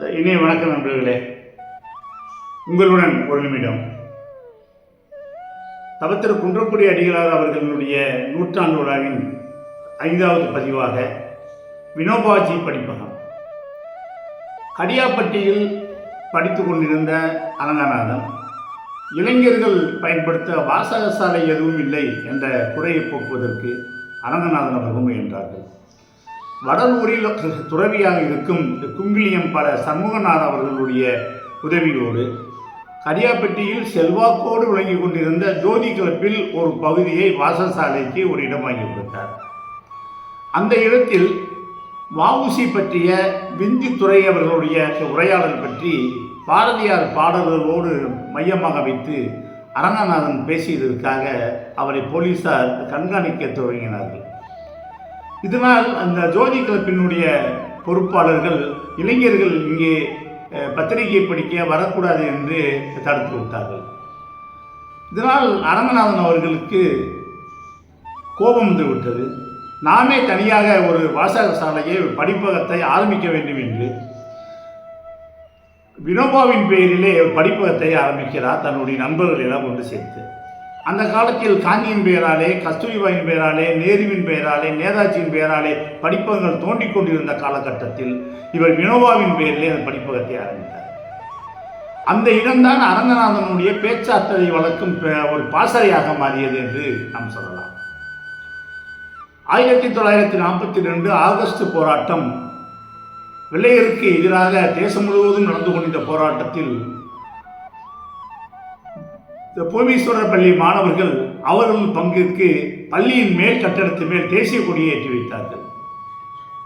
இனிய வணக்கம் நண்பர்களே. உங்களுடன் ஒரு நிமிடம். தவத்திரு குன்றக்குடி அடிகளார் அவர்களுடைய நூற்றாண்டு விழாவின் ஐந்தாவது பதிவாக வினோபாஜி படிப்பகம். கடியாப்பட்டியில் படித்து கொண்டிருந்த அலங்கநாதன் இளைஞர்கள் பயன்படுத்த வாசகசாலை எதுவும் இல்லை என்ற குறையை போக்குவதற்கு அரங்கநாதன் அவர்கள் முயன்றார்கள். வடலூரில் துறவியாக இருக்கும் குங்கிலியம் பல சண்முகநாத அவர்களுடைய உதவியோடு கரியாப்பட்டியில் செல்வாக்கோடு விளங்கி கொண்டிருந்த ஜோதி கிளப்பில் ஒரு பகுதியை வாசசாலைக்கு ஒரு இடமாகி கொடுத்தார். அந்த இடத்தில் வஉசி பற்றிய விந்தி துறை அவர்களுடைய உரையாடல் பற்றி பாரதியார் பாடல்களோடு மையமாக வைத்து அரங்கநாதன் பேசியதற்காக அவரை போலீசார் கண்காணிக்க துவங்கினார்கள் இதனால் அந்த ஜோதி கிளப்பினுடைய பொறுப்பாளர்கள் இளைஞர்கள் இங்கே பத்திரிகை படிக்க வரக்கூடாது என்று தடுத்து விட்டார்கள். இதனால் அரங்கநாதன் அவர்களுக்கு கோபம் வந்து விட்டது. நாமே தனியாக ஒரு வாசக சாலையை படிப்பகத்தை ஆரம்பிக்க வேண்டும் என்று. வினோபாவின் பெயரிலே படிப்பகத்தை ஆரம்பிக்கிறார் தன்னுடைய நண்பர்கள் எல்லாம் கொண்டு சேர்த்து. அந்த காலத்தில் காந்தியின் பெயராலே கஸ்தூரிபாயின் பெயராலே நேருவின் பெயராலே நேதாஜியின் பெயராலே படிப்பகங்கள் தோண்டிக் கொண்டிருந்த காலகட்டத்தில் இவர் வினோபாவின் பெயரிலே அந்த படிப்பகத்தை ஆரம்பித்தார். அந்த இடம்தான் அரங்கநாதனுடைய பேச்சாற்றலை வளர்க்கும் ஒரு பாசறையாக மாறியது என்று நாம் சொல்லலாம். ஆயிரத்தி தொள்ளாயிரத்தி நாற்பத்தி ரெண்டு ஆகஸ்ட் போராட்டம் வெள்ளையருக்கு எதிராக தேசம் முழுவதும் நடந்து கொண்டிருந்த போராட்டத்தில் இந்த பூமீஸ்வரர் பள்ளி மாணவர்கள் அவர்கள் பங்கிற்கு பள்ளியின் மேல் கட்டடத்து மேல் தேசிய கொடியை ஏற்றி வைத்தார்கள்.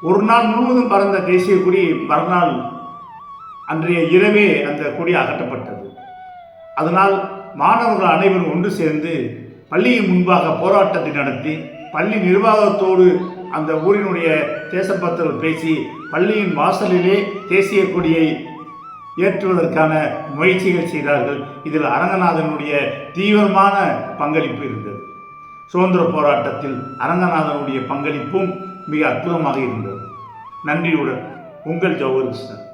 ஒரு நாள் முழுவதும் பறந்த தேசிய கொடி மறுநாள் அன்றைய இரவே அந்த கொடி அகற்றப்பட்டது. அதனால் மாணவர்கள் அனைவரும் ஒன்று சேர்ந்து பள்ளியின் முன்பாக போராட்டத்தை நடத்தி பள்ளி நிர்வாகத்தோடு அந்த ஊரினுடைய தேசப்பத்திரம் பேசி பள்ளியின் வாசலிலே தேசிய கொடியை ஏற்றுவதற்கான முயற்சிகள் செய்தார்கள். இதில் அரங்கநாதனுடைய தீவிரமான பங்களிப்பு இருந்தது. சுதந்திர போராட்டத்தில் அரங்கநாதனுடைய பங்களிப்பும் மிக அற்புதமாக இருந்தது. நன்றியுடன் உங்கள் ஜவஹர் கிருஷ்ணன்